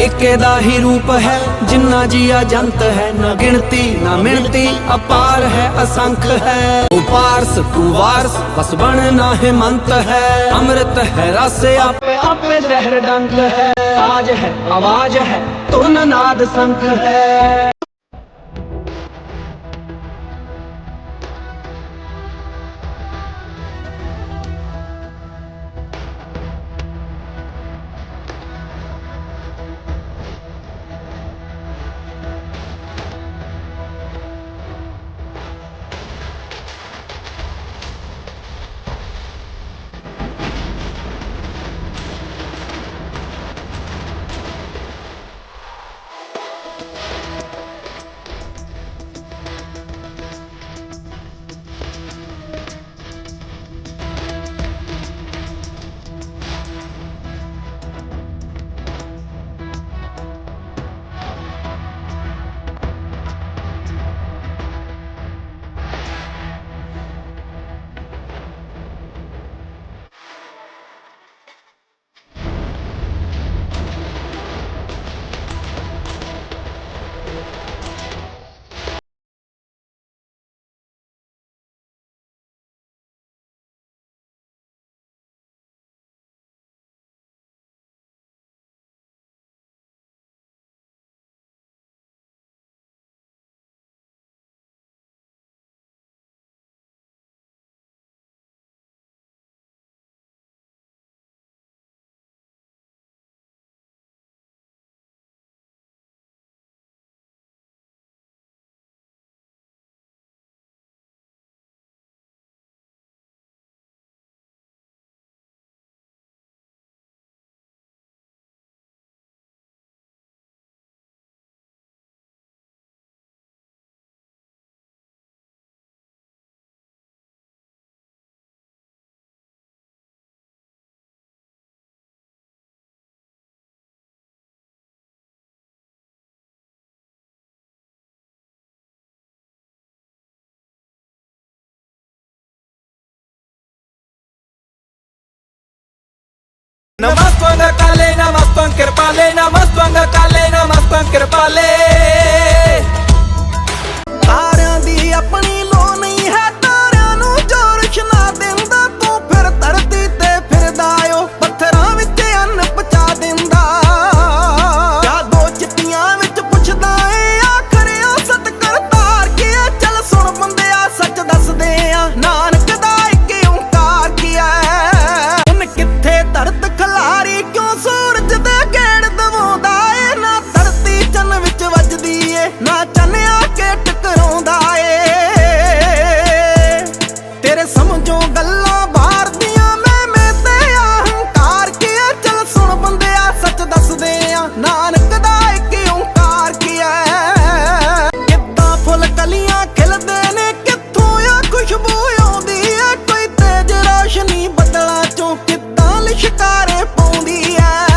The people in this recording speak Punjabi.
ਏਕੇ ਦਾ ਹੀ ਰੂਪ ਹੈ, ਜਿੰਨਾ ਜੀਆ ਜੰਤ ਹੈ, ਨਾ ਗਿਣਤੀ, ਨਾ ਮਿਣਤੀ, ਅਪਾਰ ਹੈ, ਅਸੰਖ ਹੈ। ਉਪਾਰਸ ਤੂੰ ਵਾਰਸ, ਬਸ ਬਣਨਾ ਹਿਮੰਤ ਹੈ। ਅੰਮ੍ਰਿਤ ਹੈ, ਰਸ ਆਪੇ ਆਪੇ ਜ਼ਹਿਰ ਡੰਕ ਹੈ। ਆਜ ਹੈ, ਆਵਾਜ਼ ਹੈ, ਧੁਨ ਨਾਦ ਸੰਖ ਹੈ। నమస్వంగ కాలే నమస్వం కృపాలే నమస్వంగ కాలే నమస్వం కృపాలే care é dia.